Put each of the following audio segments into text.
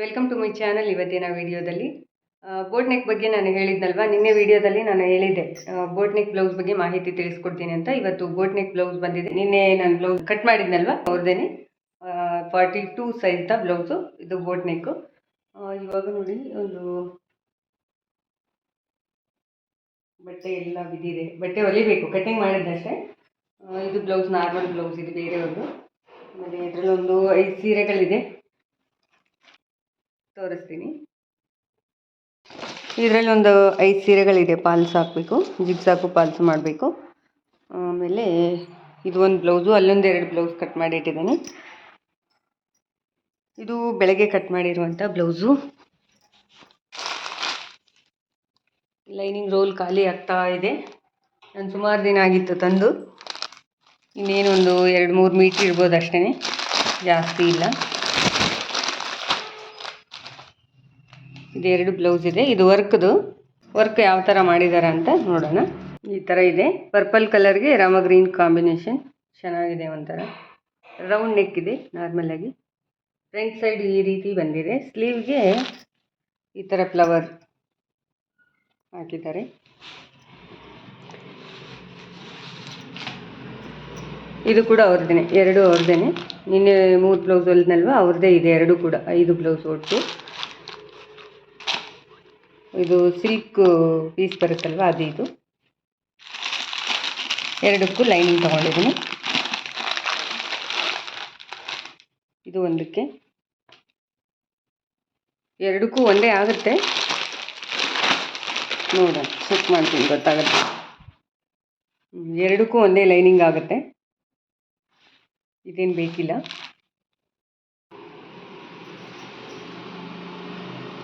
Welcome to my channel ಇವತ್ತಿನ ವಿಡಿಯೋದಲ್ಲಿ boat neck ಬಗ್ಗೆ ನಾನು ಹೇಳಿದ್ನಲ್ವಾ? ನಿನ್ನೆ ವಿಡಿಯೋದಲ್ಲಿ ನಾನು ಹೇಳಿದ್ದೆ ಬೋಟ್ ನೆಕ್ ಬ್ಲೌಸ್ ಬಗ್ಗೆ ಮಾಹಿತಿ ತಿಳಿಸ್ಕೊಡ್ತೀನಿ ಅಂತ. ಇವತ್ತು ಬೋಟ್ ನೆಕ್ ಬ್ಲೌಸ್ ಬಂದಿದೆ. ನಿನ್ನೆ ನಾನು ಬ್ಲೌಸ್ ಕಟ್ ಮಾಡಿದ್ನಲ್ವಾ? ಅವ್ರದ್ದೇನೆ ಫಾರ್ಟಿ ಟೂ ಸೈಜ್ದ ಬ್ಲೌಸು ಇದು ಬೋಟ್ ನೆಕ್ಕು ಇವಾಗ ನೋಡಿ, ಒಂದು ಬಟ್ಟೆ ಎಲ್ಲ ಬಿದ್ದಿದೆ. ಬಟ್ಟೆ ಹೊಲಿಬೇಕು ಕಟಿಂಗ್ ಮಾಡಿದ್ದಷ್ಟೇ. ಇದು ಬ್ಲೌಸ್ ನಾರ್ಮಲ್ ಬ್ಲೌಸ್ ಇದು ಬೇರೆಯವ್ರದ್ದು. ಆಮೇಲೆ ಇದರಲ್ಲೊಂದು ಐದು ಸೀರೆಗಳಿದೆ. ತೋರಿಸ್ತೀನಿ. ಇದರಲ್ಲಿ ಒಂದು ಐದು ಸೀರೆಗಳಿದೆ, ಪಾಲ್ಸ್ ಹಾಕಬೇಕು ಜಿಗ್ಸಾಕು ಪಾಲ್ಸ್ ಮಾಡಬೇಕು. ಆಮೇಲೆ ಇದು ಒಂದು ಬ್ಲೌಸು, ಅಲ್ಲೊಂದು ಎರಡು ಬ್ಲೌಸ್ ಕಟ್ ಮಾಡಿ ಇಟ್ಟಿದ್ದೀನಿ. ಇದು ಬೆಳಗ್ಗೆ ಕಟ್ ಮಾಡಿರುವಂಥ ಬ್ಲೌಸು. ಲೈನಿಂಗ್ ರೋಲ್ ಖಾಲಿ ಆಗ್ತಾ ಇದೆ. ನಾನು ಸುಮಾರು ದಿನ ಆಗಿತ್ತು ತಂದು. ಇನ್ನೇನೊಂದು ಎರಡು ಮೂರು ಮೀಟ್ರ್ ಇರ್ಬೋದು ಅಷ್ಟೇ ಜಾಸ್ತಿ ಇಲ್ಲ. ಇದೆರಡು ಬ್ಲೌಸ್ ಇದೆ. ಇದು ವರ್ಕ್ದು. ವರ್ಕ್ ಯಾವ ಥರ ಮಾಡಿದ್ದಾರೆ ಅಂತ ನೋಡೋಣ. ಈ ಥರ ಇದೆ. ಪರ್ಪಲ್ ಕಲರ್ಗೆ ರಾಮ ಗ್ರೀನ್ ಕಾಂಬಿನೇಷನ್ ಚೆನ್ನಾಗಿದೆ ಒಂಥರ. ರೌಂಡ್ ನೆಕ್ ಇದೆ ನಾರ್ಮಲ್ ಆಗಿ. ಫ್ರಂಟ್ ಸೈಡ್ ಈ ರೀತಿ ಬಂದಿದೆ. ಸ್ಲೀವ್ಗೆ ಈ ಥರ ಫ್ಲವರ್ ಹಾಕಿದ್ದಾರೆ. ಇದು ಕೂಡ ಅವ್ರದ್ದೇ ಎರಡು ಅವ್ರದ್ದೇ ನಿನ್ನೆ ಮೂರು ಬ್ಲೌಸ್ ಹೊಲ್ದಲ್ವ ಅವ್ರದ್ದೇ ಇದೆ. ಎರಡು ಕೂಡ. ಐದು ಬ್ಲೌಸ್ ಒಟ್ಟು. ಇದು ಸಿಲ್ಕ್ ಪೀಸ್ ಬರುತ್ತಲ್ವ, ಅದು ಇದು. ಎರಡಕ್ಕೂ ಲೈನಿಂಗ್ ತಗೊಂಡಿದ್ದೀನಿ. ಇದು ಒಂದಕ್ಕೆ. ಎರಡಕ್ಕೂ ಒಂದೇ ಆಗುತ್ತೆ. ನೋಡೋಣ ಚೆಕ್ ಮಾಡ್ತೀನಿ, ಗೊತ್ತಾಗುತ್ತೆ. ಎರಡಕ್ಕೂ ಒಂದೇ ಲೈನಿಂಗ್ ಆಗುತ್ತೆ. ಇದೇನು ಬೇಕಿಲ್ಲ.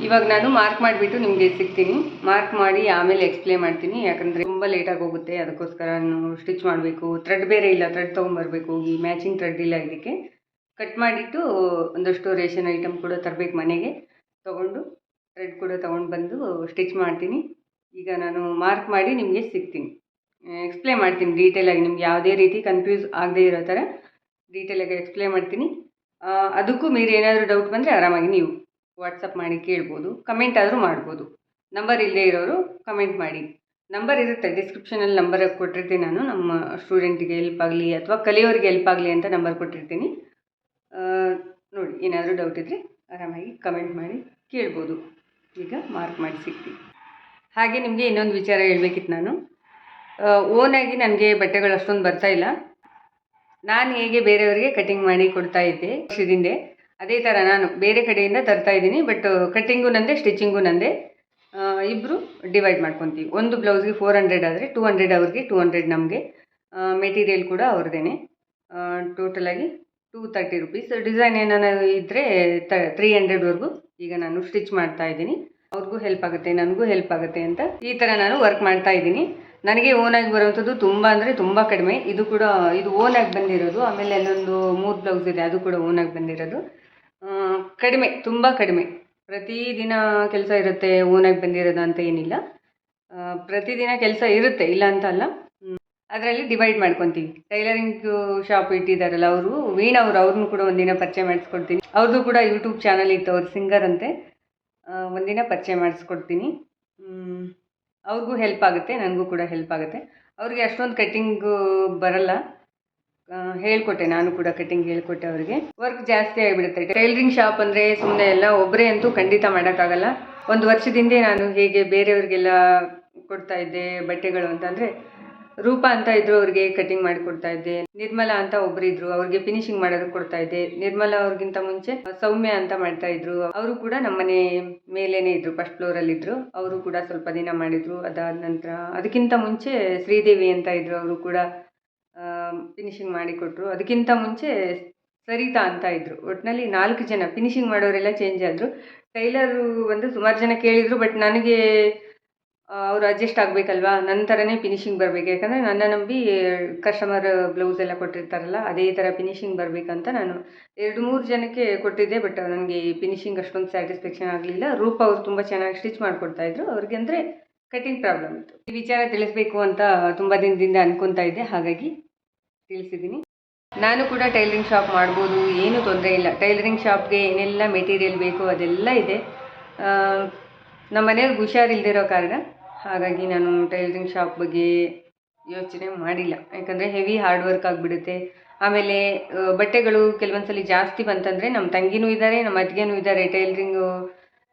ಇವಾಗ ನಾನು ಮಾರ್ಕ್ ಮಾಡಿಬಿಟ್ಟು ನಿಮಗೆ ಸಿಗ್ತೀನಿ. ಮಾರ್ಕ್ ಮಾಡಿ ಆಮೇಲೆ ಎಕ್ಸ್ಪ್ಲೇನ್ ಮಾಡ್ತೀನಿ. ಯಾಕಂದರೆ ತುಂಬ ಲೇಟಾಗಿ ಹೋಗುತ್ತೆ. ಅದಕ್ಕೋಸ್ಕರ ನಾನು ಸ್ಟಿಚ್ ಮಾಡಬೇಕು. ಥ್ರೆಡ್ ಬೇರೆ ಇಲ್ಲ. ಥ್ರೆಡ್ ತೊಗೊಂಬರ್ಬೇಕು. ಈ ಮ್ಯಾಚಿಂಗ್ ಥ್ರೆಡ್ ಇಲ್ಲ ಇದಕ್ಕೆ. ಕಟ್ ಮಾಡಿಟ್ಟು ಒಂದಷ್ಟು ರೇಷನ್ ಐಟಮ್ ಕೂಡ ತರಬೇಕು ಮನೆಗೆ. ತೊಗೊಂಡು ಥ್ರೆಡ್ ಕೂಡ ತೊಗೊಂಡು ಬಂದು ಸ್ಟಿಚ್ ಮಾಡ್ತೀನಿ. ಈಗ ನಾನು ಮಾರ್ಕ್ ಮಾಡಿ ನಿಮಗೆ ಸಿಗ್ತೀನಿ. ಎಕ್ಸ್ಪ್ಲೇನ್ ಮಾಡ್ತೀನಿ ಡೀಟೇಲಾಗಿ ನಿಮ್ಗೆ ಯಾವುದೇ ರೀತಿ ಕನ್ಫ್ಯೂಸ್ ಆಗದೇ ಇರೋ ಥರ ಡೀಟೇಲಾಗಿ ಎಕ್ಸ್ಪ್ಲೇನ್ ಮಾಡ್ತೀನಿ. ಅದಕ್ಕೂ ಮೀರಿ ಏನಾದರೂ ಡೌಟ್ ಬಂದರೆ ಆರಾಮಾಗಿ ನೀವು ವಾಟ್ಸಪ್ ಮಾಡಿ ಕೇಳ್ಬೋದು ಕಮೆಂಟ್ ಆದರೂ ಮಾಡ್ಬೋದು. ನಂಬರ್ ಇಲ್ಲದೇ ಇರೋರು ಕಮೆಂಟ್ ಮಾಡಿ. ನಂಬರ್ ಇರುತ್ತೆ ಡಿಸ್ಕ್ರಿಪ್ಷನಲ್ಲಿ ನಂಬರ್ ಕೊಟ್ಟಿರ್ತೀನಿ ನಾನು. ನಮ್ಮ ಸ್ಟೂಡೆಂಟಿಗೆ ಹೆಲ್ಪ್ ಆಗಲಿ ಅಥವಾ ಕಲಿಯೋರಿಗೆ ಹೆಲ್ಪ್ ಆಗಲಿ ಅಂತ ನಂಬರ್ ಕೊಟ್ಟಿರ್ತೀನಿ. ನೋಡಿ, ಏನಾದರೂ ಡೌಟ್ ಇದ್ದರೆ ಆರಾಮಾಗಿ ಕಮೆಂಟ್ ಮಾಡಿ ಕೇಳ್ಬೋದು. ಈಗ ಮಾರ್ಕ್ ಮಾಡಿ ಸಿಗ್ತೀನಿ. ಹಾಗೆ ನಿಮಗೆ ಇನ್ನೊಂದು ವಿಚಾರ ಹೇಳ್ಬೇಕಿತ್ತು ನಾನು. ಓನಾಗಿ ನನಗೆ ಬಟ್ಟೆಗಳು ಅಷ್ಟೊಂದು ಬರ್ತಾ ಇಲ್ಲ. ನಾನು ಹೇಗೆ ಬೇರೆಯವರಿಗೆ ಕಟಿಂಗ್ ಮಾಡಿ ಕೊಡ್ತಾ ಇದ್ದೆ, ವರ್ಷದಿಂದ. ಅದೇ ಥರ ನಾನು ಬೇರೆ ಕಡೆಯಿಂದ ತರ್ತಾ ಇದ್ದೀನಿ ಬಟ್ ಕಟ್ಟಿಂಗು ನಂದೇ ಸ್ಟಿಚಿಂಗು ನಂದೆ. ಇಬ್ಬರು ಡಿವೈಡ್ ಮಾಡ್ಕೊತೀವಿ. ಒಂದು ಬ್ಲೌಸ್ಗೆ ಫೋರ್ ಹಂಡ್ರೆಡ್ ಆದರೆ ಟೂ ಹಂಡ್ರೆಡ್ ಅವ್ರಿಗೆ ಟೂ ಹಂಡ್ರೆಡ್ ನಮಗೆ. ಮೆಟೀರಿಯಲ್ ಕೂಡ ಅವ್ರದ್ದೇ ಟೋಟಲಾಗಿ ಟೂ ತರ್ಟಿ ರುಪೀಸ್ ಡಿಸೈನ್ ಏನಾದ್ರು ಇದ್ದರೆ ತ ತ್ರೀ ಹಂಡ್ರೆಡ್ವರೆಗೂ ಈಗ ನಾನು ಸ್ಟಿಚ್ ಮಾಡ್ತಾ ಇದ್ದೀನಿ. ಅವ್ರಿಗೂ ಹೆಲ್ಪ್ ಆಗುತ್ತೆ, ನನಗೂ ಹೆಲ್ಪ್ ಆಗುತ್ತೆ ಅಂತ ಈ ಥರ ನಾನು ವರ್ಕ್ ಮಾಡ್ತಾ ಇದ್ದೀನಿ. ನನಗೆ ಓನಾಗಿ ಬರುವಂಥದ್ದು ತುಂಬ ಅಂದರೆ ತುಂಬ ಕಡಿಮೆ. ಇದು ಕೂಡ, ಇದು ಓನಾಗಿ ಬಂದಿರೋದು. ಆಮೇಲೆ ಅಲ್ಲೊಂದು ಮೂರು ಬ್ಲೌಸ್ ಇದೆ, ಅದು ಕೂಡ ಓನಾಗಿ ಬಂದಿರೋದು. ಕಡಿಮೆ, ತುಂಬ ಕಡಿಮೆ. ಪ್ರತಿದಿನ ಕೆಲಸ ಇರುತ್ತೆ, ಓನಾಗಿ ಬಂದಿರೋದು ಅಂತ ಏನಿಲ್ಲ. ಪ್ರತಿದಿನ ಕೆಲಸ ಇರುತ್ತೆ, ಇಲ್ಲ ಅಂತ ಅಲ್ಲ. ಅದರಲ್ಲಿ ಡಿವೈಡ್ ಮಾಡ್ಕೊತೀವಿ. ಟೈಲರಿಂಗ್ ಶಾಪ್ ಇಟ್ಟಿದ್ದಾರಲ್ಲ ಅವರು, ವೀಣಾ ಅವರು ಅವ್ರನ್ನೂ ಕೂಡ ಒಂದಿನ ಪರಿಚಯ ಮಾಡಿಸ್ಕೊಡ್ತೀನಿ. ಅವ್ರದ್ದು ಕೂಡ ಯೂಟ್ಯೂಬ್ ಚಾನಲ್ ಇತ್ತು, ಅವ್ರ ಸಿಂಗರ್ ಅಂತೆ. ಒಂದಿನ ಪರಿಚಯ ಮಾಡಿಸ್ಕೊಡ್ತೀನಿ. ಅವ್ರಿಗೂ ಹೆಲ್ಪ್ ಆಗುತ್ತೆ ನನಗೂ ಕೂಡ ಹೆಲ್ಪ್ ಆಗುತ್ತೆ. ಅವ್ರಿಗೆ ಅಷ್ಟೊಂದು ಕಟ್ಟಿಂಗು ಬರಲ್ಲ. ಹೇಳ್ಕೊಟ್ಟೆ, ನಾನು ಕೂಡ ಕಟಿಂಗ್ ಹೇಳ್ಕೊಟ್ಟೆ ಅವರಿಗೆ. ವರ್ಕ್ ಜಾಸ್ತಿ ಆಗಿಬಿಡುತ್ತೆ. ಟೈಲರಿಂಗ್ ಶಾಪ್ ಅಂದರೆ ಸುಮ್ಮನೆ ಎಲ್ಲ ಒಬ್ಬರೇ ಅಂತೂ ಖಂಡಿತ ಮಾಡೋಕ್ಕಾಗಲ್ಲ. ಒಂದು ವರ್ಷದಿಂದೇ ನಾನು ಹೇಗೆ ಬೇರೆಯವ್ರಿಗೆಲ್ಲ ಕೊಡ್ತಾ ಇದ್ದೆ, ಬಟ್ಟೆಗಳು ಅಂತಂದರೆ ರೂಪಾ ಅಂತ ಇದ್ರು ಅವ್ರಿಗೆ ಕಟಿಂಗ್ ಮಾಡಿ ಕೊಡ್ತಾ ಇದ್ದೆ, ನಿರ್ಮಲಾ ಅಂತ ಒಬ್ರು ಇದ್ರು, ಅವ್ರಿಗೆ ಫಿನಿಶಿಂಗ್ ಮಾಡೋದಕ್ಕೆ ಕೊಡ್ತಾ ಇದ್ದೆ. ನಿರ್ಮಲಾ ಅವ್ರಿಗಿಂತ ಮುಂಚೆ ಸೌಮ್ಯ ಅಂತ ಮಾಡ್ತಾ ಇದ್ರು. ಅವರು ಕೂಡ ನಮ್ಮನೆ ಮೇಲೇನೆ ಇದ್ರು ಫಸ್ಟ್ ಫ್ಲೋರ್ ಅಲ್ಲಿ ಇದ್ರು. ಅವರು ಕೂಡ ಸ್ವಲ್ಪ ದಿನ ಮಾಡಿದ್ರು. ಅದಾದ ನಂತರ ಅದಕ್ಕಿಂತ ಮುಂಚೆ ಶ್ರೀದೇವಿ ಅಂತ ಇದ್ರು, ಅವರು ಕೂಡ ಫಿನಿಶಿಂಗ್ ಮಾಡಿ ಕೊಟ್ಟರು ಅದಕ್ಕಿಂತ ಮುಂಚೆ ಸರಿತಾ ಅಂತ ಇದ್ರು. ಒಟ್ಟಿನಲ್ಲಿ ನಾಲ್ಕು ಜನ ಫಿನಿಶಿಂಗ್ ಮಾಡೋರೆಲ್ಲ ಚೇಂಜ್ ಆದರು. ಟೈಲರು ಬಂದು ಸುಮಾರು ಜನ ಕೇಳಿದರು ಬಟ್ ನನಗೆ ಅವರು ಅಡ್ಜಸ್ಟ್ ಆಗಬೇಕಲ್ವಾ? ನನ್ನ ಥರನೇ ಫಿನಿಶಿಂಗ್ ಬರಬೇಕು. ಯಾಕಂದರೆ ನನ್ನ ನಂಬಿ ಕಸ್ಟಮರ್ ಬ್ಲೌಸ್ ಎಲ್ಲ ಕೊಟ್ಟಿರ್ತಾರಲ್ಲ, ಅದೇ ಥರ ಫಿನಿಶಿಂಗ್ ಬರಬೇಕಂತ ನಾನು ಎರಡು ಮೂರು ಜನಕ್ಕೆ ಕೊಟ್ಟಿದ್ದೆ ಬಟ್ ನನಗೆ ಫಿನಿಶಿಂಗ್ ಅಷ್ಟೊಂದು ಸ್ಯಾಟಿಸ್ಫ್ಯಾಕ್ಷನ್ ಆಗಲಿಲ್ಲ. ರೂಪ ಅವರು ತುಂಬ ಚೆನ್ನಾಗಿ ಸ್ಟಿಚ್ ಮಾಡಿಕೊಡ್ತಾಯಿದ್ರು ಅವ್ರಿಗೆ ಅಂದರೆ ಕಟಿಂಗ್ ಪ್ರಾಬ್ಲಮ್ ಇತ್ತು. ಈ ವಿಚಾರ ತಿಳಿಸ್ಬೇಕು ಅಂತ ತುಂಬ ದಿನದಿಂದ ಅನ್ಕೊತಾ ಇದ್ದೆ. ಹಾಗಾಗಿ ತಿಳಿಸಿದ್ದೀನಿ. ನಾನು ಕೂಡ ಟೈಲರಿಂಗ್ ಶಾಪ್ ಮಾಡ್ಬೋದು, ಏನೂ ತೊಂದರೆ ಇಲ್ಲ. ಟೈಲರಿಂಗ್ ಶಾಪ್ಗೆ ಏನೆಲ್ಲ ಮೆಟೀರಿಯಲ್ ಬೇಕು ಅದೆಲ್ಲ ಇದೆ. ನಮ್ಮ ಮನೆಯವ್ರಿಗೆ ಹುಷಾರಿಲ್ದಿರೋ ಕಾರಣ ಹಾಗಾಗಿ ನಾನು ಟೈಲರಿಂಗ್ ಶಾಪ್ ಬಗ್ಗೆ ಯೋಚನೆ ಮಾಡಿಲ್ಲ. ಯಾಕಂದರೆ ಹೆವಿ ಹಾರ್ಡ್ ವರ್ಕ್ ಆಗಿಬಿಡುತ್ತೆ. ಆಮೇಲೆ ಬಟ್ಟೆಗಳು ಬಟ್ಟೆಗಳು ಕೆಲವೊಂದ್ಸಲಿ ಜಾಸ್ತಿ ಬಂತಂದರೆ ನಮ್ಮ ತಂಗಿನೂ ಇದ್ದಾರೆ, ನಮ್ಮ ಅತ್ತಿಗೆನೂ ಇದ್ದಾರೆ, ಟೈಲರಿಂಗು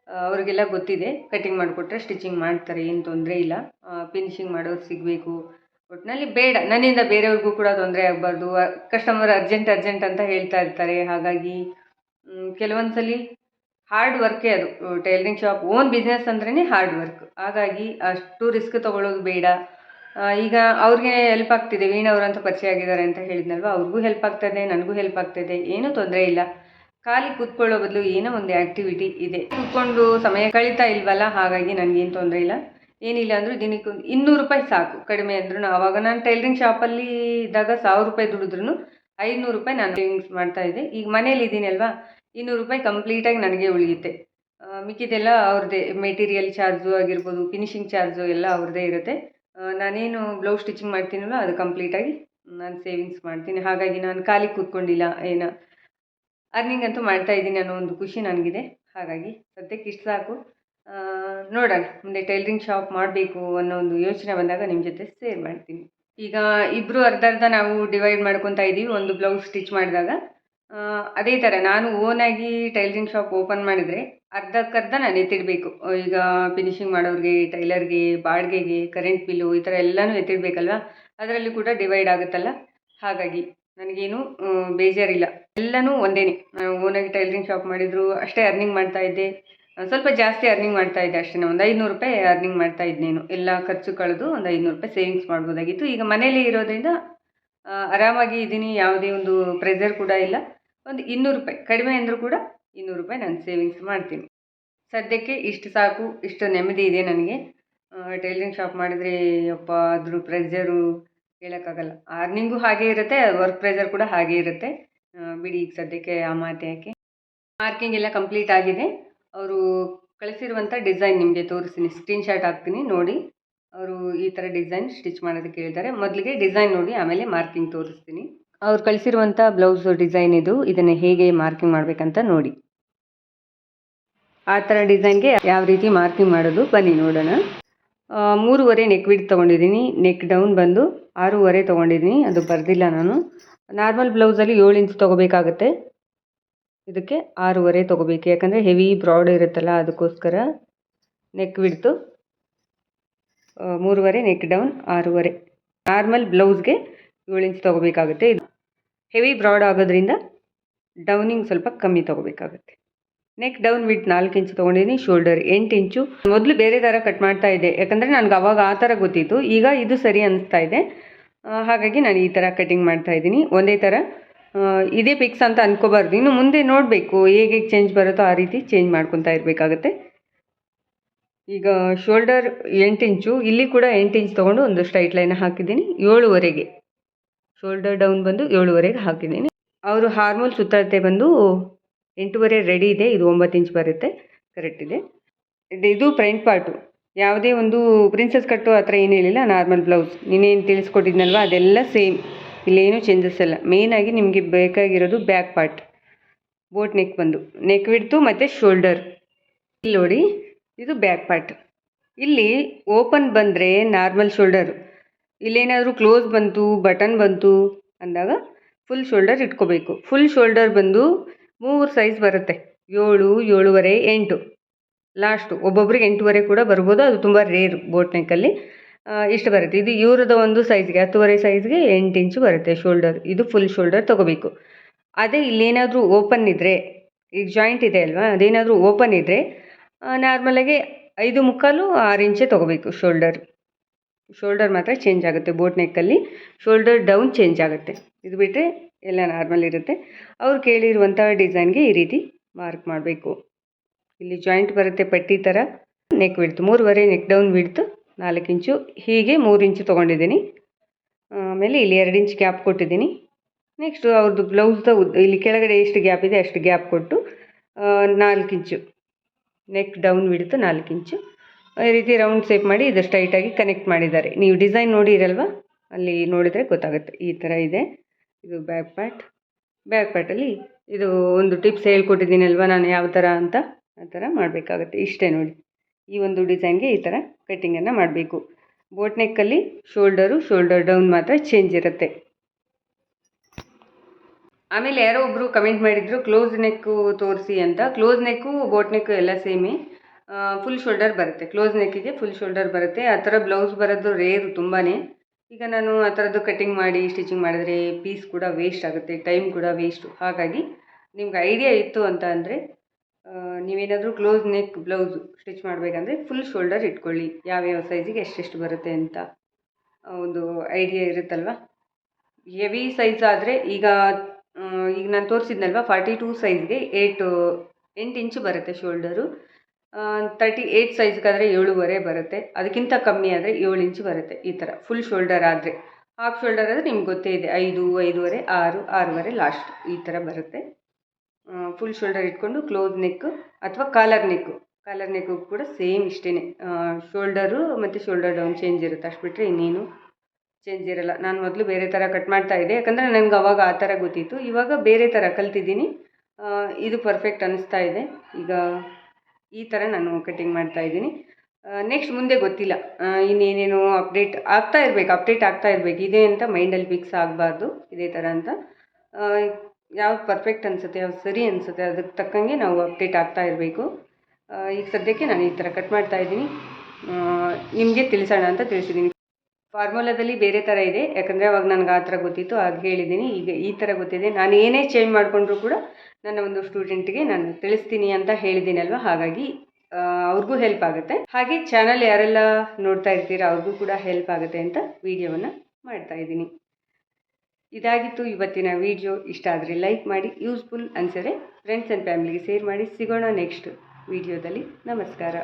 ಅವ್ರಿಗೆಲ್ಲ ಗೊತ್ತಿದೆ. ಕಟಿಂಗ್ ಮಾಡಿಕೊಟ್ರೆ ಸ್ಟಿಚಿಂಗ್ ಮಾಡ್ತಾರೆ, ಏನು ತೊಂದರೆ ಇಲ್ಲ. ಫಿನಿಶಿಂಗ್ ಮಾಡೋರು ಸಿಗಬೇಕು. ಒಟ್ಟಿನಲ್ಲಿ ಬೇಡ. ನನ್ನಿಂದ ಬೇರೆಯವ್ರಿಗೂ ಕೂಡ ತೊಂದರೆ ಆಗಬಾರ್ದು. ಕಸ್ಟಮರ್ ಅರ್ಜೆಂಟ್ ಅರ್ಜೆಂಟ್ ಅಂತ ಹೇಳ್ತಾ ಇರ್ತಾರೆ. ಹಾಗಾಗಿ ಕೆಲವೊಂದು ಸಲ ಹಾರ್ಡ್ ವರ್ಕೇ ಅದು. ಟೈಲರಿಂಗ್ ಶಾಪ್ ಓನ್ ಬಿಸ್ನೆಸ್ ಅಂದ್ರೇ ಹಾರ್ಡ್ ವರ್ಕ್ ಹಾಗಾಗಿ, ಅಷ್ಟು ರಿಸ್ಕ್ ತೊಗೊಳ್ಳೋದು ಬೇಡ. ಈಗ ಅವ್ರಿಗೆ ಹೆಲ್ಪ್ ಆಗ್ತಿದೆ. ವೀಣಾ ಅವರು ಅಂತ ಪರಿಚಯ ಆಗಿದ್ದಾರೆ ಅಂತ ಹೇಳಿದ್ನಲ್ವ? ಅವ್ರಿಗೂ ಹೆಲ್ಪ್ ಆಗ್ತದೆ, ನನಗೂ ಹೆಲ್ಪ್ ಆಗ್ತದೆ. ಏನೂ ತೊಂದರೆ ಇಲ್ಲ. ಖಾಲಿ ಕೂತ್ಕೊಳ್ಳೋ ಬದಲು ಏನೋ ಒಂದು ಆ್ಯಕ್ಟಿವಿಟಿ ಇದೆ. ಕೂತ್ಕೊಂಡು ಸಮಯ ಕಳೀತಾ ಇಲ್ವಲ್ಲ? ಹಾಗಾಗಿ ನನಗೇನು ತೊಂದರೆ ಇಲ್ಲ. ಏನಿಲ್ಲ ಅಂದರೂ ದಿನಕ್ಕೆ ಒಂದು ಇನ್ನೂರು ರೂಪಾಯಿ ಸಾಕು. ಕಡಿಮೆ ಅಂದ್ರೂ ಆವಾಗ ನಾನು ಟೈಲರಿಂಗ್ ಶಾಪಲ್ಲಿ ಇದ್ದಾಗ ಸಾವಿರ ರೂಪಾಯಿ ದುಡಿದ್ರೂ ಐನೂರು ರೂಪಾಯಿ ನಾನು ಸೇವಿಂಗ್ಸ್ ಮಾಡ್ತಾ ಇದ್ದೆ. ಈಗ ಮನೇಲಿ ಇದ್ದೀನಲ್ವಾ ಇನ್ನೂರು ರೂಪಾಯಿ ಕಂಪ್ಲೀಟಾಗಿ ನನಗೆ ಉಳಿಯುತ್ತೆ. ಮಿಕ್ಕಿದೆಲ್ಲ ಅವ್ರದ್ದೇ ಮೆಟೀರಿಯಲ್ ಚಾರ್ಜು ಆಗಿರ್ಬೋದು ಫಿನಿಶಿಂಗ್ ಚಾರ್ಜು ಎಲ್ಲ ಅವ್ರದ್ದೇ ಇರುತ್ತೆ. ನಾನೇನು ಬ್ಲೌಸ್ ಸ್ಟಿಚಿಂಗ್ ಮಾಡ್ತೀನಲ್ಲ ಅದು ಕಂಪ್ಲೀಟಾಗಿ ನಾನು ಸೇವಿಂಗ್ಸ್ ಮಾಡ್ತೀನಿ. ಹಾಗಾಗಿ ನಾನು ಖಾಲಿ ಕೂತ್ಕೊಂಡಿಲ್ಲ, ಏನು. ಅರ್ನಿಂಗ್ ಅಂತೂ ಮಾಡ್ತಾ ಇದ್ದೀನಿ ಅನ್ನೋ ಒಂದು ಖುಷಿ ನನಗಿದೆ. ಹಾಗಾಗಿ ಸದ್ಯಕ್ಕೆ ಇಷ್ಟು ಸಾಕು. ನೋಡೋಣ, ಮುಂದೆ ಟೈಲರಿಂಗ್ ಶಾಪ್ ಮಾಡಬೇಕು ಅನ್ನೋ ಒಂದು ಯೋಚನೆ ಬಂದಾಗ ನಿಮ್ಮ ಜೊತೆ ಶೇರ್ ಮಾಡ್ತೀನಿ. ಈಗ ಇಬ್ಬರು ಅರ್ಧ ಅರ್ಧ ನಾವು ಡಿವೈಡ್ ಮಾಡ್ಕೊತಾ ಇದ್ದೀವಿ, ಒಂದು ಬ್ಲೌಸ್ ಸ್ಟಿಚ್ ಮಾಡಿದಾಗ. ಅದೇ ಥರ ನಾನು ಓನಾಗಿ ಟೈಲರಿಂಗ್ ಶಾಪ್ ಓಪನ್ ಮಾಡಿದರೆ ಅರ್ಧಕ್ಕರ್ಧ ನಾನು ಎತ್ತಿಡಬೇಕು. ಈಗ ಫಿನಿಶಿಂಗ್ ಮಾಡೋರಿಗೆ, ಟೈಲರ್ಗೆ, ಬಾಡಿಗೆಗೆ ಕರೆಂಟ್ ಬಿಲ್ಲು ಈ ಥರ ಎಲ್ಲನೂ ಎತ್ತಿಡಬೇಕಲ್ವ? ಅದರಲ್ಲಿ ಕೂಡ ಡಿವೈಡ್ ಆಗುತ್ತಲ್ಲ? ಹಾಗಾಗಿ ನನಗೇನು ಬೇಜಾರಿಲ್ಲ. ಎಲ್ಲನೂ ಒಂದೇನೆ. ನಾನು ಓನಾಗಿ ಟೈಲರಿಂಗ್ ಶಾಪ್ ಮಾಡಿದ್ರು ಅಷ್ಟೇ ಅರ್ನಿಂಗ್ ಮಾಡ್ತಾ ಇದ್ದೆ. ಸ್ವಲ್ಪ ಜಾಸ್ತಿ ಅರ್ನಿಂಗ್ ಮಾಡ್ತಾ ಇದ್ದೆ ಅಷ್ಟೇ. ಒಂದು ಐನೂರು ರೂಪಾಯಿ ಅರ್ನಿಂಗ್ ಮಾಡ್ತಾ ಇದ್ನೇನು ಎಲ್ಲ ಖರ್ಚು ಕಳೆದು ಒಂದು ಐನೂರು ರೂಪಾಯಿ ಸೇವಿಂಗ್ಸ್ ಮಾಡ್ಬೋದಾಗಿತ್ತು. ಈಗ ಮನೇಲಿ ಇರೋದ್ರಿಂದ ಆರಾಮಾಗಿ ಇದ್ದೀನಿ. ಯಾವುದೇ ಒಂದು ಪ್ರೆಷರ್ ಕೂಡ ಇಲ್ಲ. ಒಂದು ಇನ್ನೂರು ರೂಪಾಯಿ, ಕಡಿಮೆ ಅಂದರೂ ಕೂಡ ಇನ್ನೂರು ರೂಪಾಯಿ ನಾನು ಸೇವಿಂಗ್ಸ್ ಮಾಡ್ತೀನಿ. ಸದ್ಯಕ್ಕೆ ಇಷ್ಟು ಸಾಕು, ಇಷ್ಟು ನೆಮ್ಮದಿ ಇದೆ ನನಗೆ. ಟೈಲರಿಂಗ್ ಶಾಪ್ ಮಾಡಿದರೆ ಅಪ್ಪ ಅದ್ರ ಪ್ರೆಷರು ಹೇಳೋಕ್ಕಾಗಲ್ಲ. ಅರ್ನಿಂಗು ಹಾಗೆ ಇರುತ್ತೆ ವರ್ಕ್ ಪ್ರೆಷರ್ ಕೂಡ ಹಾಗೆ ಇರುತ್ತೆ. ಬಿಡಿ ಈಗ ಸದ್ಯಕ್ಕೆ ಆ ಮಾತು ಯಾಕೆ? ಮಾರ್ಕಿಂಗ್ ಎಲ್ಲ ಕಂಪ್ಲೀಟ್ ಆಗಿದೆ. ಅವರು ಕಳಿಸಿರುವಂಥ ಡಿಸೈನ್ ನಿಮಗೆ ತೋರಿಸ್ತೀನಿ. ಸ್ಕ್ರೀನ್ ಶಾಟ್ ಹಾಕ್ತೀನಿ, ನೋಡಿ. ಅವರು ಈ ಥರ ಡಿಸೈನ್ ಸ್ಟಿಚ್ ಮಾಡೋದಕ್ಕೆ ಹೇಳ್ತಾರೆ ಮೊದಲಿಗೆ ಡಿಸೈನ್ ನೋಡಿ, ಆಮೇಲೆ ಮಾರ್ಕಿಂಗ್ ತೋರಿಸ್ತೀನಿ. ಅವ್ರು ಕಳಿಸಿರುವಂಥ ಬ್ಲೌಸ್ ಡಿಸೈನ್ ಇದು. ಇದನ್ನು ಹೇಗೆ ಮಾರ್ಕಿಂಗ್ ಮಾಡಬೇಕಂತ ನೋಡಿ. ಆ ಥರ ಡಿಸೈನ್ಗೆ ಯಾವ ರೀತಿ ಮಾರ್ಕಿಂಗ್ ಮಾಡೋದು ಬನ್ನಿ ನೋಡೋಣ. ಮೂರುವರೆ ನೆಕ್ ವಿಡ್ ತೊಗೊಂಡಿದ್ದೀನಿ. ನೆಕ್ ಡೌನ್ ಬಂದು ಆರೂವರೆ ತೊಗೊಂಡಿದ್ದೀನಿ. ಅದು ಬರೆದಿಲ್ಲ ನಾನು. ನಾರ್ಮಲ್ ಬ್ಲೌಸಲ್ಲಿ ಏಳು ಇಂಚ್ ತೊಗೋಬೇಕಾಗತ್ತೆ. ಇದಕ್ಕೆ ಆರೂವರೆ ತೊಗೋಬೇಕು. ಯಾಕಂದರೆ ಹೆವಿ ಬ್ರಾಡ್ ಇರುತ್ತಲ್ಲ ಅದಕ್ಕೋಸ್ಕರ ನೆಕ್ ವಿಡ್ತು ಆ, ಮೂರುವರೆ ನೆಕ್ ಡೌನ್ ಆರೂವರೆ. ನಾರ್ಮಲ್ ಬ್ಲೌಸ್ಗೆ ಏಳು ಇಂಚ್ ತೊಗೋಬೇಕಾಗುತ್ತೆ. ಇದು ಹೆವಿ ಬ್ರಾಡ್ ಆಗೋದ್ರಿಂದ ಡೌನಿಂಗ್ ಸ್ವಲ್ಪ ಕಮ್ಮಿ ತೊಗೋಬೇಕಾಗುತ್ತೆ. ನೆಕ್ ಡೌನ್ ಬಿಟ್ಟು ನಾಲ್ಕು ಇಂಚು ತೊಗೊಂಡಿದ್ದೀನಿ ಶೋಲ್ಡರ್ ಎಂಟು ಇಂಚು ಮೊದಲು ಬೇರೆ ಥರ ಕಟ್ ಮಾಡ್ತಾ ಇದ್ದೆ. ಯಾಕಂದರೆ ನನಗೆ ಅವಾಗ ಆ ಥರ ಗೊತ್ತಿತ್ತು. ಈಗ ಇದು ಸರಿ ಅನಿಸ್ತಾ ಇದೆ. ಹಾಗಾಗಿ ನಾನು ಈ ಥರ ಕಟಿಂಗ್ ಮಾಡ್ತಾ ಇದ್ದೀನಿ. ಒಂದೇ ಥರ ಇದೇ ಪಿಕ್ಸ್ ಅಂತ ಅನ್ಕೋಬಾರ್ದು. ಇನ್ನು ಮುಂದೆ ನೋಡಬೇಕು ಹೇಗೆ ಚೇಂಜ್ ಬರುತ್ತೋ ಆ ರೀತಿ ಚೇಂಜ್ ಮಾಡ್ಕೊತಾ ಇರಬೇಕಾಗತ್ತೆ. ಈಗ ಶೋಲ್ಡರ್ ಎಂಟು ಇಂಚು ಇಲ್ಲಿ ಕೂಡ ಎಂಟು ಇಂಚ್ ತೊಗೊಂಡು ಒಂದು ಸ್ಟ್ರೈಟ್ ಲೈನ್ ಹಾಕಿದ್ದೀನಿ, ಏಳುವರೆಗೆ. ಶೋಲ್ಡರ್ ಡೌನ್ ಬಂದು ಏಳುವರೆಗೆ ಹಾಕಿದ್ದೀನಿ. ಅವರು ಹಾರ್ಮೋಲ್ ಸುತ್ತಳತೆ ಬಂದು ಎಂಟೂವರೆ ರೆಡಿ ಇದೆ, ಇದು ಒಂಬತ್ತು ಇಂಚ್ ಬರುತ್ತೆ ಕರೆಕ್ಟ್ ಇದೆ. ಇದು- ಇದು ಫ್ರಂಟ್ ಪಾರ್ಟು ಯಾವುದೇ ಒಂದು ಪ್ರಿನ್ಸಸ್ ಕಟ್ಟು ಆ ಥರ ಏನು ಹೇಳಿಲ್ಲ ನಾರ್ಮಲ್ ಬ್ಲೌಸ್ ನೀನೇನು ತಿಳಿಸ್ಕೊಟ್ಟಿದ್ನಲ್ವ, ಅದೆಲ್ಲ ಸೇಮ್ ಇಲ್ಲೇನು ಚೇಂಜಸ್ ಇಲ್ಲ. ಮೇಯ್ನಾಗಿ ನಿಮಗೆ ಬೇಕಾಗಿರೋದು ಬ್ಯಾಕ್ ಪಾರ್ಟ್ ಬೋಟ್ ನೆಕ್ ಬಂದು. ನೆಕ್ ವಿಡ್ತು ಮತ್ತು ಶೋಲ್ಡರ್ ಇಲ್ಲಿ ನೋಡಿ, ಇದು ಬ್ಯಾಕ್ ಪಾರ್ಟ್ ಇಲ್ಲಿ ಓಪನ್ ಬಂದರೆ ನಾರ್ಮಲ್ ಶೋಲ್ಡರ್ ಇಲ್ಲೇನಾದರೂ ಕ್ಲೋಸ್ ಬಂತು ಬಟನ್ ಬಂತು ಅಂದಾಗ ಫುಲ್ ಶೋಲ್ಡರ್ ಇಟ್ಕೋಬೇಕು. ಫುಲ್ ಶೋಲ್ಡರ್ ಬಂದು ಮೂರು ಸೈಜ್ ಬರುತ್ತೆ. ಏಳು, ಏಳುವರೆ, ಎಂಟು. ಲಾಸ್ಟು ಒಬ್ಬೊಬ್ರಿಗೆ ಎಂಟೂವರೆ ಕೂಡ ಬರ್ಬೋದು. ಅದು ತುಂಬ ರೇರು ಬೋಟ್ ನೆಕ್ಕಲ್ಲಿ ಇಷ್ಟು ಬರುತ್ತೆ? ಇದು ಇವ್ರದ್ದು ಒಂದು ಸೈಜ್ಗೆ ಹತ್ತುವರೆ ಸೈಜ್ಗೆ ಎಂಟು ಇಂಚು ಬರುತ್ತೆ ಶೋಲ್ಡರ್ ಇದು ಫುಲ್ ಶೋಲ್ಡರ್ ತೊಗೋಬೇಕು. ಅದೇ ಇಲ್ಲೇನಾದರೂ ಓಪನ್ ಇದ್ದರೆ ಈಗ ಜಾಯಿಂಟ್ ಇದೆ ಅಲ್ವಾ? ಅದೇನಾದರೂ ಓಪನ್ ಇದ್ದರೆ ನಾರ್ಮಲಾಗಿ ಐದು ಮುಕ್ಕಾಲು ಆರು ಇಂಚೆ ತೊಗೋಬೇಕು ಶೋಲ್ಡರ್ ಶೋಲ್ಡರ್ ಮಾತ್ರ ಚೇಂಜ್ ಆಗುತ್ತೆ ಬೋಟ್ ನೆಕ್ಕಲ್ಲಿ ಶೋಲ್ಡರ್ ಡೌನ್ ಚೇಂಜ್ ಆಗುತ್ತೆ. ಇದು ಬಿಟ್ಟರೆ ಎಲ್ಲ ನಾರ್ಮಲ್ ಇರುತ್ತೆ. ಅವ್ರು ಕೇಳಿರುವಂಥ ಡಿಸೈನ್ಗೆ ಈ ರೀತಿ ಮಾರ್ಕ್ ಮಾಡಬೇಕು. ಇಲ್ಲಿ ಜಾಯಿಂಟ್ ಬರುತ್ತೆ ಪಟ್ಟಿ ಥರ ನೆಕ್ ಬಿಡ್ತು ಮೂರುವರೆ ನೆಕ್ ಡೌನ್ ಬಿಡ್ತು ನಾಲ್ಕು ಇಂಚು, ಹೀಗೆ ಮೂರು ಇಂಚು ತೊಗೊಂಡಿದ್ದೀನಿ. ಆಮೇಲೆ ಇಲ್ಲಿ ಎರಡು ಇಂಚು ಗ್ಯಾಪ್ ಕೊಟ್ಟಿದ್ದೀನಿ. ನೆಕ್ಸ್ಟು ಅವ್ರದ್ದು ಬ್ಲೌಸ್ದ ಉದ್ದ ಇಲ್ಲಿ ಕೆಳಗಡೆ ಎಷ್ಟು ಗ್ಯಾಪ್ ಇದೆ ಅಷ್ಟು ಗ್ಯಾಪ್ ಕೊಟ್ಟು ನಾಲ್ಕು ಇಂಚು. ನೆಕ್ ಡೌನ್ ಬಿಡ್ತು ನಾಲ್ಕು ಇಂಚು. ಈ ರೀತಿ ರೌಂಡ್ ಸೇಪ್ ಮಾಡಿ ಇದು ಸ್ಟ್ರೈಟಾಗಿ ಕನೆಕ್ಟ್ ಮಾಡಿದ್ದಾರೆ. ನೀವು ಡಿಸೈನ್ ನೋಡಿರಲ್ವಾ? ಅಲ್ಲಿ ನೋಡಿದರೆ ಗೊತ್ತಾಗುತ್ತೆ. ಈ ಥರ ಇದೆ. ಇದು ಬ್ಯಾಕ್ ಪ್ಯಾಟ್ ಬ್ಯಾಕ್ ಪ್ಯಾಟಲ್ಲಿ ಇದು ಒಂದು ಟಿಪ್ಸ್ ಹೇಳ್ಕೊಟ್ಟಿದ್ದೀನಲ್ವ ನಾನು ಯಾವ ಥರ ಅಂತ? ಆ ಥರ ಮಾಡಬೇಕಾಗತ್ತೆ. ಇಷ್ಟೇ ನೋಡಿ. ಈ ಒಂದು ಡಿಸೈನ್ಗೆ ಈ ಥರ ಕಟ್ಟಿಂಗನ್ನು ಮಾಡಬೇಕು. ಬೋಟ್ ನೆಕ್ಕಲ್ಲಿ ಶೋಲ್ಡರು, ಶೋಲ್ಡರ್ ಡೌನ್ ಮಾತ್ರ ಚೇಂಜ್ ಇರುತ್ತೆ. ಆಮೇಲೆ ಯಾರೋ ಒಬ್ಬರು ಕಮೆಂಟ್ ಮಾಡಿದ್ರು, ಕ್ಲೋಸ್ ನೆಕ್ಕು ತೋರಿಸಿ ಅಂತ. ಕ್ಲೋಸ್ ನೆಕ್ಕು ಬೋಟ್ ನೆಕ್ಕು ಎಲ್ಲ ಸೇಮಿ. ಫುಲ್ ಶೋಲ್ಡರ್ ಬರುತ್ತೆ. ಕ್ಲೋಸ್ ನೆಕ್ಕಿಗೆ ಫುಲ್ ಶೋಲ್ಡರ್ ಬರುತ್ತೆ. ಆ ಥರ ಬ್ಲೌಸ್ ಬರೋದು ರೇರು ತುಂಬಾ ಈಗ ನಾನು ಆ ಥರದ್ದು ಕಟ್ಟಿಂಗ್ ಮಾಡಿ ಸ್ಟಿಚಿಂಗ್ ಮಾಡಿದ್ರೆ ಪೀಸ್ ಕೂಡ ವೇಸ್ಟ್ ಆಗುತ್ತೆ ಟೈಮ್ ಕೂಡ ವೇಸ್ಟು ಹಾಗಾಗಿ ನಿಮ್ಗೆ ಐಡಿಯಾ ಇತ್ತು ಅಂತ ಅಂದರೆ ನೀವೇನಾದರೂ ಕ್ಲೋಸ್ ನೆಕ್ ಬ್ಲೌಸ್ ಸ್ಟಿಚ್ ಮಾಡಬೇಕಂದ್ರೆ ಫುಲ್ ಶೋಲ್ಡರ್ ಇಟ್ಕೊಳ್ಳಿ. ಯಾವ್ಯಾವ ಸೈಜಿಗೆ ಎಷ್ಟೆಷ್ಟು ಬರುತ್ತೆ ಅಂತ ಒಂದು ಐಡಿಯಾ ಇರುತ್ತಲ್ವ? ಹೆವಿ ಸೈಜ್ ಆದರೆ ಈಗ ಈಗ ನಾನು ತೋರಿಸಿದ್ನಲ್ವ ಫಾರ್ಟಿ ಟೂ ಸೈಜ್ಗೆ ಏಯ್ಟು ಎಂಟು ಇಂಚು ಬರುತ್ತೆ ಶೋಲ್ಡರು ತರ್ಟಿ ಏಯ್ಟ್ ಸೈಜ್ಗಾದರೆ ಏಳುವರೆ ಬರುತ್ತೆ. ಅದಕ್ಕಿಂತ ಕಮ್ಮಿ ಆದರೆ ಏಳು ಇಂಚು ಬರುತ್ತೆ ಈ ಥರ ಫುಲ್ ಶೋಲ್ಡರ್ ಆದರೆ. ಹಾಫ್ ಶೋಲ್ಡರ್ ಆದರೆ ನಿಮ್ಗೆ ಗೊತ್ತೇ ಇದೆ, ಐದು, ಐದೂವರೆ, ಆರು, ಆರೂವರೆ ಲಾಸ್ಟ್ ಈ ಥರ ಬರುತ್ತೆ. ಫುಲ್ ಶೋಲ್ಡರ್ ಇಟ್ಕೊಂಡು ಕ್ಲೋಸ್ ನೆಕ್ ಅಥವಾ ಕಾಲರ್ ನೆಕ್ಕು ಕಾಲರ್ ನೆಕ್ಕು ಕೂಡ ಸೇಮ್ ಇಷ್ಟೇ ಶೋಲ್ಡರು ಮತ್ತು ಶೋಲ್ಡರ್ ಡೌನ್ ಚೇಂಜ್ ಇರುತ್ತೆ. ಅಷ್ಟು ಬಿಟ್ಟರೆ ಇನ್ನೇನು ಚೇಂಜ್ ಇರಲ್ಲ. ನಾನು ಮೊದಲು ಬೇರೆ ಥರ ಕಟ್ ಮಾಡ್ತಾ ಇದ್ದೆ. ಯಾಕಂದರೆ ನನಗೆ ಅವಾಗ ಆ ಥರ ಗೊತ್ತಿತ್ತು. ಇವಾಗ ಬೇರೆ ಥರ ಕಲ್ತಿದ್ದೀನಿ. ಇದು ಪರ್ಫೆಕ್ಟ್ ಅನ್ನಿಸ್ತಾ ಇದೆ. ಈಗ ಈ ಥರ ನಾನು ಕಟ್ಟಿಂಗ್ ಮಾಡ್ತಾ ಇದ್ದೀನಿ. ನೆಕ್ಸ್ಟ್ ಮುಂದೆ ಗೊತ್ತಿಲ್ಲ. ಇನ್ನೇನೇನು ಅಪ್ಡೇಟ್ ಆಗ್ತಾ ಇರಬೇಕು. ಅಪ್ಡೇಟ್ ಆಗ್ತಾ ಇರಬೇಕು. ಇದೇ ಅಂತ ಮೈಂಡಲ್ಲಿ ಫಿಕ್ಸ್ ಆಗಬಾರ್ದು. ಇದೇ ಥರ ಅಂತ. ಯಾವ್ದು ಪರ್ಫೆಕ್ಟ್ ಅನಿಸುತ್ತೆ, ಯಾವ್ದು ಸರಿ ಅನಿಸುತ್ತೆ, ಅದಕ್ಕೆ ತಕ್ಕಂಗೆ ನಾವು ಅಪ್ಡೇಟ್ ಆಗ್ತಾ ಇರಬೇಕು. ಈಗ ಸದ್ಯಕ್ಕೆ ನಾನು ಈ ಥರ ಕಟ್ ಮಾಡ್ತಾ ಇದ್ದೀನಿ. ನಿಮಗೆ ತಿಳಿಸೋಣ ಅಂತ ತಿಳಿಸಿದ್ದೀನಿ. ಫಾರ್ಮುಲಾದಲ್ಲಿ ಬೇರೆ ಥರ ಇದೆ, ಯಾಕಂದರೆ ಅವಾಗ ನನಗೆ ಆ ಥರ ಗೊತ್ತಿತ್ತು, ಹಾಗೆ ಹೇಳಿದ್ದೀನಿ. ಈಗ ಈ ಥರ ಗೊತ್ತಿದೆ. ನಾನು ಏನೇ ಚೇಂಜ್ ಮಾಡಿಕೊಂಡ್ರು ಕೂಡ ನನ್ನ ಒಂದು ಸ್ಟೂಡೆಂಟ್ಗೆ ನಾನು ತಿಳಿಸ್ತೀನಿ ಅಂತ ಹೇಳಿದ್ದೀನಲ್ವ? ಹಾಗಾಗಿ ಅವ್ರಿಗೂ ಹೆಲ್ಪ್ ಆಗುತ್ತೆ. ಹಾಗೆ ಚಾನಲ್ ಯಾರೆಲ್ಲ ನೋಡ್ತಾ ಇರ್ತೀರಾ, ಅವ್ರಿಗೂ ಕೂಡ ಹೆಲ್ಪ್ ಆಗುತ್ತೆ ಅಂತ ವಿಡಿಯೋವನ್ನು ಮಾಡ್ತಾ ಇದ್ದೀನಿ. ಇದಾಗಿತ್ತು. ಇವತ್ತಿನ ವಿಡಿಯೋ ಇಷ್ಟ ಆದರೆ ಲೈಕ್ ಮಾಡಿ, ಯೂಸ್ಫುಲ್ ಅನಿಸಿದ್ರೆ ಫ್ರೆಂಡ್ಸ್ ಆ್ಯಂಡ್ ಫ್ಯಾಮಿಲಿಗೆ ಶೇರ್ ಮಾಡಿ. ಸಿಗೋಣ ನೆಕ್ಸ್ಟ್ ವಿಡಿಯೋದಲ್ಲಿ. ನಮಸ್ಕಾರ.